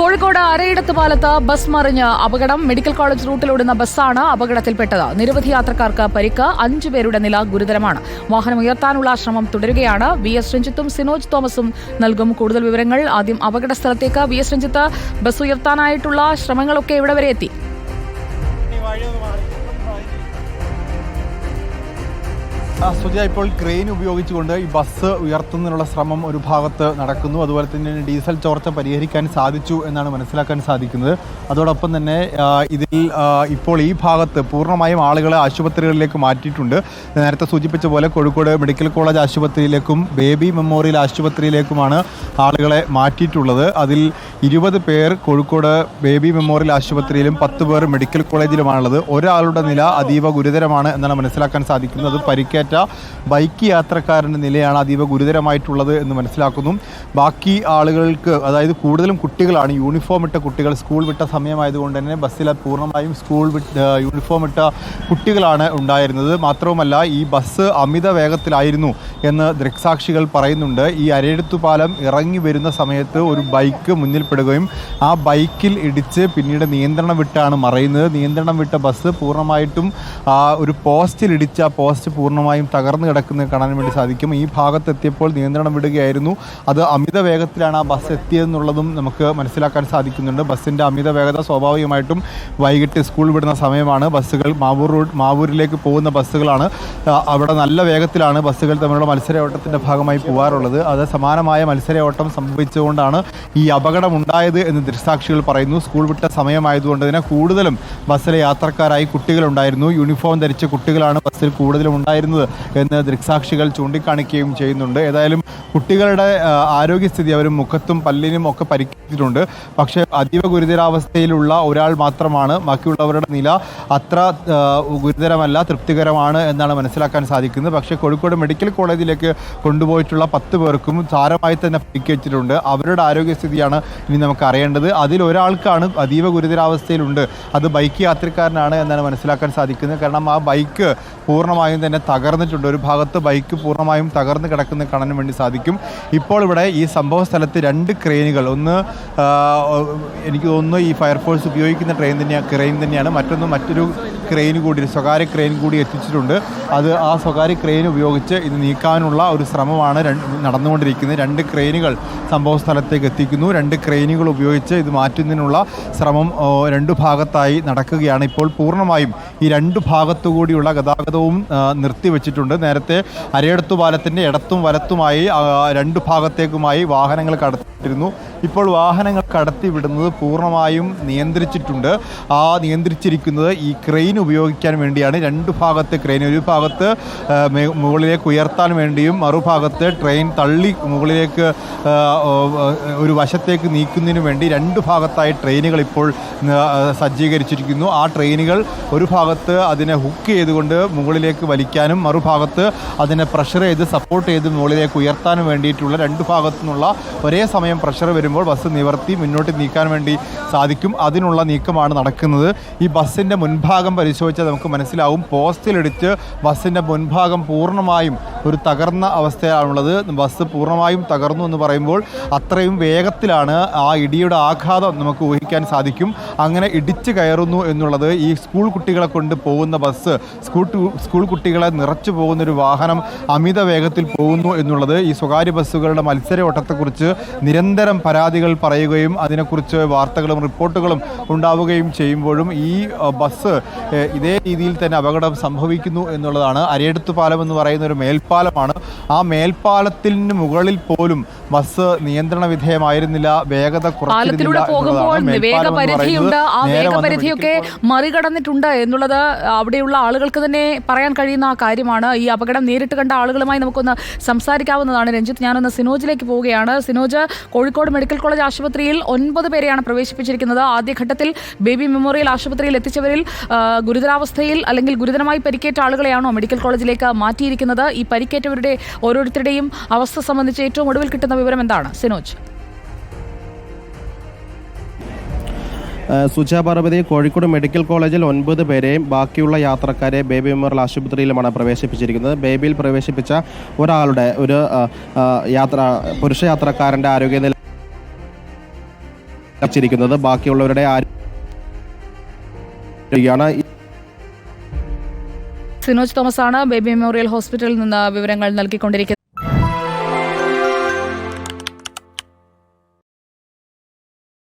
കോഴിക്കോട് അരയിടത്ത് പാലത്ത് bus മറിഞ്ഞ് അപകടം. Medical college റൂട്ടിലോടുന്ന ബസ്സാണ് അപകടത്തിൽപ്പെട്ടത്. നിരവധി യാത്രക്കാർക്ക് പരിക്ക് അഞ്ചു പേരുടെ നില ഗുരുതരമാണ്. വാഹനം ഉയർത്താനുള്ള ശ്രമം തുടരുകയാണ്. വി എസ് രഞ്ജിത്തും സിനോജ് തോമസും നൽകും കൂടുതൽ വിവരങ്ങൾ. ആദ്യം അപകട സ്ഥലത്തേക്ക് വി എസ് രഞ്ജിത്ത് ബസ് ഉയർത്താനായിട്ടുള്ള ശ്രമങ്ങളൊക്കെ ഇവിടെ വരെ എത്തി. സുജ ഇപ്പോൾ ക്രെയിൻ ഉപയോഗിച്ചുകൊണ്ട് ഈ ബസ് ഉയർത്തുന്നതിനുള്ള ശ്രമം ഒരു ഭാഗത്ത് നടക്കുന്നു. അതുപോലെ തന്നെ ഡീസൽ ചോർച്ച പരിഹരിക്കാൻ സാധിച്ചു എന്നാണ് മനസ്സിലാക്കാൻ സാധിക്കുന്നത്. അതോടൊപ്പം തന്നെ ഇതിൽ ഇപ്പോൾ ഈ ഭാഗത്ത് പൂർണമായും ആളുകളെ ആശുപത്രികളിലേക്ക് മാറ്റിയിട്ടുണ്ട്. നേരത്തെ സൂചിപ്പിച്ച പോലെ കോഴിക്കോട് മെഡിക്കൽ കോളേജ് ആശുപത്രിയിലേക്കും ബേബി മെമ്മോറിയൽ ആശുപത്രിയിലേക്കുമാണ് ആളുകളെ മാറ്റിയിട്ടുള്ളത്. അതിൽ ഇരുപത് പേർ കോഴിക്കോട് ബേബി മെമ്മോറിയൽ ആശുപത്രിയിലും പത്ത് പേർ മെഡിക്കൽ കോളേജിലുമാണുള്ളത്. ഒരാളുടെ നില അതീവ ഗുരുതരമാണ് എന്നാണ് മനസ്സിലാക്കാൻ സാധിക്കുന്നത്. പരിക്കേറ്റ ബൈക്ക് യാത്രക്കാരന്റെ നിലയാണ് അതീവ ഗുരുതരമായിട്ടുള്ളത് എന്ന് മനസ്സിലാക്കുന്നു. ബാക്കി ആളുകൾക്ക് അതായത് കൂടുതലും കുട്ടികളാണ് യൂണിഫോം ഇട്ട കുട്ടികൾ സ്കൂൾ വിട്ട സമയമായതുകൊണ്ട് തന്നെ ബസ്സിൽ പൂർണമായും സ്കൂൾ വിട്ട് യൂണിഫോം ഇട്ട കുട്ടികളാണ് ഉണ്ടായിരുന്നത്. മാത്രവുമല്ല ഈ ബസ് അമിത വേഗത്തിലായിരുന്നു എന്ന് ദൃക്സാക്ഷികൾ പറയുന്നുണ്ട്. ഈ അരയെടുത്തു പാലം ഇറങ്ങി വരുന്ന സമയത്ത് ഒരു ബൈക്ക് മുന്നിൽപ്പെടുകയും ആ ബൈക്കിൽ ഇടിച്ച് പിന്നീട് നിയന്ത്രണം വിട്ടാണ് മറയുന്നത്. നിയന്ത്രണം വിട്ട ബസ് പൂർണമായിട്ടും ഒരു പോസ്റ്റിൽ ഇടിച്ച് ആ പോസ്റ്റ് പൂർണമായും തകർന്നു കിടക്കുന്നത് കാണാൻ വേണ്ടി സാധിക്കും. ഈ ഭാഗത്തെത്തിയപ്പോൾ നിയന്ത്രണം വിടുകയായിരുന്നു. അത് അമിത വേഗത്തിലാണ് ആ ബസ് എത്തിയതെന്നുള്ളതും നമുക്ക് മനസ്സിലാക്കാൻ സാധിക്കുന്നുണ്ട്. ബസ്സിന്റെ അമിത വേഗത സ്വാഭാവികമായിട്ടും വൈകിട്ട് സ്കൂൾ വിടുന്ന സമയമാണ്. ബസ്സുകൾ മാവൂർ റോഡ് മാവൂരിലേക്ക് പോകുന്ന ബസ്സുകളാണ്. അവിടെ നല്ല വേഗത്തിലാണ് ബസ്സുകൾ തമ്മിലുള്ള മത്സരയോട്ടത്തിന്റെ ഭാഗമായി പോകാറുള്ളത്. അത് സമാനമായ മത്സരയോട്ടം സംഭവിച്ചുകൊണ്ടാണ് ഈ അപകടം ഉണ്ടായത് എന്ന് ദൃക്സാക്ഷികൾ പറയുന്നു. സ്കൂൾ വിട്ട സമയമായതുകൊണ്ട് തന്നെ കൂടുതലും ബസ്സിലെ യാത്രക്കാരായി കുട്ടികളുണ്ടായിരുന്നു. യൂണിഫോം ധരിച്ച കുട്ടികളാണ് ബസ്സിൽ കൂടുതലും ഉണ്ടായിരുന്നത്. എന്ന് ദൃക്സാക്ഷികൾ ചൂണ്ടിക്കാണിക്കുകയും ചെയ്യുന്നുണ്ട്. ഏതായാലും കുട്ടികളുടെ ആരോഗ്യസ്ഥിതി അവരും മുഖത്തും പല്ലിനും ഒക്കെ പരിക്കേറ്റിട്ടുണ്ട്. പക്ഷേ അതീവ ഗുരുതരാവസ്ഥയിലുള്ള ഒരാൾ മാത്രമാണ്. ബാക്കിയുള്ളവരുടെ നില അത്ര ഗുരുതരമല്ല തൃപ്തികരമാണ് എന്നാണ് മനസ്സിലാക്കാൻ സാധിക്കുന്നത്. പക്ഷേ കോഴിക്കോട് മെഡിക്കൽ കോളേജിലേക്ക് കൊണ്ടുപോയിട്ടുള്ള പത്ത് പേർക്കും സാരമായി തന്നെ പരിക്കേറ്റിട്ടുണ്ട്. അവരുടെ ആരോഗ്യസ്ഥിതിയാണ് ഇനി നമുക്ക് അറിയേണ്ടത്. അതിൽ ഒരാൾക്കാണ് അതീവ ഗുരുതരാവസ്ഥയിലുണ്ട്. അത് ബൈക്ക് യാത്രക്കാരനാണ് എന്നാണ് മനസ്സിലാക്കാൻ സാധിക്കുന്നത്. കാരണം ആ ബൈക്ക് പൂർണമായും തന്നെ തകർന്നിട്ടുണ്ട് ഒരു ഭാഗത്ത് ബൈക്ക് പൂർണമായും തകർന്ന് കിടക്കുന്ന കാണാൻ വേണ്ടി സാധിക്കും. ഇപ്പോൾ ഇവിടെ ഈ സംഭവ സ്ഥലത്ത് രണ്ട് ക്രെയിനുകൾ ഒന്ന് എനിക്ക് തോന്നുന്നു ഈ ഫയർഫോഴ്സ് ഉപയോഗിക്കുന്ന ട്രെയിൻ തന്നെയാണ് ക്രെയിൻ തന്നെയാണ്. മറ്റൊന്ന് മറ്റൊരു ക്രെയിൻ കൂടി സ്വകാര്യ ക്രെയിൻ കൂടി എത്തിച്ചിട്ടുണ്ട്. അത് ആ സ്വകാര്യ ക്രെയിൻ ഉപയോഗിച്ച് ഇത് നീക്കാനുള്ള ഒരു ശ്രമമാണ് നടന്നുകൊണ്ടിരിക്കുന്നത്. രണ്ട് ക്രെയിനുകൾ സംഭവ സ്ഥലത്തേക്ക് എത്തിക്കുന്നു. രണ്ട് ക്രെയിനുകൾ ഉപയോഗിച്ച് ഇത് മാറ്റുന്നതിനുള്ള ശ്രമം രണ്ടു ഭാഗത്തായി നടക്കുകയാണ്. ഇപ്പോൾ പൂർണമായും ഈ രണ്ട് ഭാഗത്തുകൂടിയുള്ള ഗതാഗതവും ആ, നിർത്തിവെച്ചിട്ടുണ്ട് നേരത്തെ അരയടത്തു പാലത്തിന്റെ ഇടത്തും വലത്തുമായി രണ്ട് ഭാഗത്തേക്കുമായി വാഹനങ്ങൾ കടത്തിയിരുന്നു. ഇപ്പോൾ വാഹനങ്ങൾ കടത്തിവിടുന്നത് പൂർണമായും നിയന്ത്രിച്ചിട്ടുണ്ട്. ആ നിയന്ത്രിച്ചിരിക്കുന്നത് ഈ ക്രെയിൻ ഉപയോഗിക്കാൻ വേണ്ടിയാണ്. രണ്ട് ഭാഗത്തെ ക്രെയിൻ ഒരു ഭാഗത്ത് മുകളിലേക്ക് ഉയർത്താൻ വേണ്ടിയും മറുഭാഗത്ത് ട്രെയിൻ തള്ളി മുകളിലേക്ക് ഒരു വശത്തേക്ക് നീക്കുന്നതിന് വേണ്ടി രണ്ട് ഭാഗത്തായി ട്രെയിനുകൾ ഇപ്പോൾ സജ്ജീകരിച്ചിരിക്കുന്നു. ആ ട്രെയിനുകൾ ഒരു ഭാഗത്ത് അതിനെ ഹുക്ക് ചെയ്തുകൊണ്ട് മുകളിലേക്ക് വലിക്കാനും മറുഭാഗത്ത് അതിനെ പ്രഷർ ചെയ്ത് സപ്പോർട്ട് ചെയ്ത് മുകളിലേക്ക് ഉയർത്താനും വേണ്ടിയിട്ടുള്ള രണ്ട് ഭാഗത്തു നിന്നുള്ള ഒരേ സമയം പ്രഷർ വരുമ്പോൾ ബസ് നിവർത്തി മുന്നോട്ട് നീക്കാൻ വേണ്ടി സാധിക്കും. അതിനുള്ള നീക്കമാണ് നടക്കുന്നത്. ഈ ബസ്സിന്റെ മുൻഭാഗം പരിശോധിച്ചാൽ നമുക്ക് മനസ്സിലാവും. പോസ്റ്റിലിടിച്ച് ബസ്സിന്റെ മുൻഭാഗം പൂർണമായും ഒരു തകർന്ന അവസ്ഥയാണുള്ളത്. ബസ് പൂർണമായും തകർന്നു എന്ന് പറയുമ്പോൾ അത്രയും വേഗത്തിലാണ് ആ ഇടിയുടെ ആഘാതം നമുക്ക് ഊഹിക്കാൻ സാധിക്കും. അങ്ങനെ ഇടിച്ചു കയറുന്നു എന്നുള്ളത് ഈ സ്കൂൾ കുട്ടികളെ കൊണ്ട് പോകുന്ന ബസ് സ്കൂൾ സ്കൂൾ കുട്ടികളെ നിറച്ചു പോകുന്ന ഒരു വാഹനം അമിത വേഗത്തിൽ പോകുന്നു എന്നുള്ളത് ഈ സ്വകാര്യ ബസ്സുകളുടെ മത്സര ഓട്ടത്തെക്കുറിച്ച് നിരന്തരം പരാതികൾ പറയുകയും അതിനെക്കുറിച്ച് വാർത്തകളും റിപ്പോർട്ടുകളും ഉണ്ടാവുകയും ചെയ്യുമ്പോഴും ഈ ബസ് ഇതേ രീതിയിൽ തന്നെ അപകടം സംഭവിക്കുന്നു എന്നുള്ളതാണ്. അരയെടുത്തു പാലം എന്ന് പറയുന്ന ഒരു മേൽപ്പാലമാണ്. ആ മേൽപ്പാലത്തിന് മുകളിൽ പോലും ബസ് നിയന്ത്രണ വിധേയമായിരുന്നില്ല. വേഗത പാലത്തിലൂടെ പോകുമ്പോൾ. വേഗപരിധിയുണ്ട്. ആ വേഗപരിധിയൊക്കെ മറികടന്നിട്ടുണ്ട് എന്നുള്ളത് അവിടെയുള്ള ആളുകൾക്ക് തന്നെ പറയാൻ കഴിയുന്ന ആ കാര്യമാണ്. ഈ അപകടം നേരിട്ട് കണ്ട ആളുകളുമായി നമുക്കൊന്ന് സംസാരിക്കാവുന്നതാണ്. രഞ്ജിത്ത് ഞാനൊന്ന് സിനോജിലേക്ക് പോവുകയാണ്. സിനോജ് കോഴിക്കോട് മെഡിക്കൽ കോളേജ് ആശുപത്രിയിൽ ഒൻപത് പേരെയാണ് പ്രവേശിപ്പിച്ചിരിക്കുന്നത്. ആദ്യഘട്ടത്തിൽ ബേബി മെമ്മോറിയൽ ആശുപത്രിയിൽ എത്തിച്ചവരിൽ ഗുരുതരാവസ്ഥയിൽ അല്ലെങ്കിൽ ഗുരുതരമായി പരിക്കേറ്റ ആളുകളെയാണോ മെഡിക്കൽ കോളേജിലേക്ക് മാറ്റിയിരിക്കുന്നത്? ഈ പരിക്കേറ്റവരുടെ ഓരോരുത്തരുടെയും അവസ്ഥ സംബന്ധിച്ച് ഏറ്റവും ഒടുവിൽ കിട്ടുന്ന വിവരം എന്താണ്? സിനോജ്. സുജ പാർവതി കോഴിക്കോട് മെഡിക്കൽ കോളേജിൽ ഒൻപത് പേരെയും ബാക്കിയുള്ള യാത്രക്കാരെ ബേബി മെമ്മോറിയൽ ആശുപത്രിയിലുമാണ് പ്രവേശിപ്പിച്ചിരിക്കുന്നത്. ബേബിയിൽ പ്രവേശിപ്പിച്ച ഒരാളുടെ ഒരു യാത്ര പുരുഷ യാത്രക്കാരന്റെ ആരോഗ്യനില വച്ചിരിക്കുന്നത് ബാക്കിയുള്ളവരുടെ ആരോഗ്യമാണ് സിനോജ് തോമസ് ആണ് ബേബി മെമ്മോറിയൽ ഹോസ്പിറ്റലിൽ നിന്ന് വിവരങ്ങൾ നൽകിക്കൊണ്ടിരിക്കുന്നത്.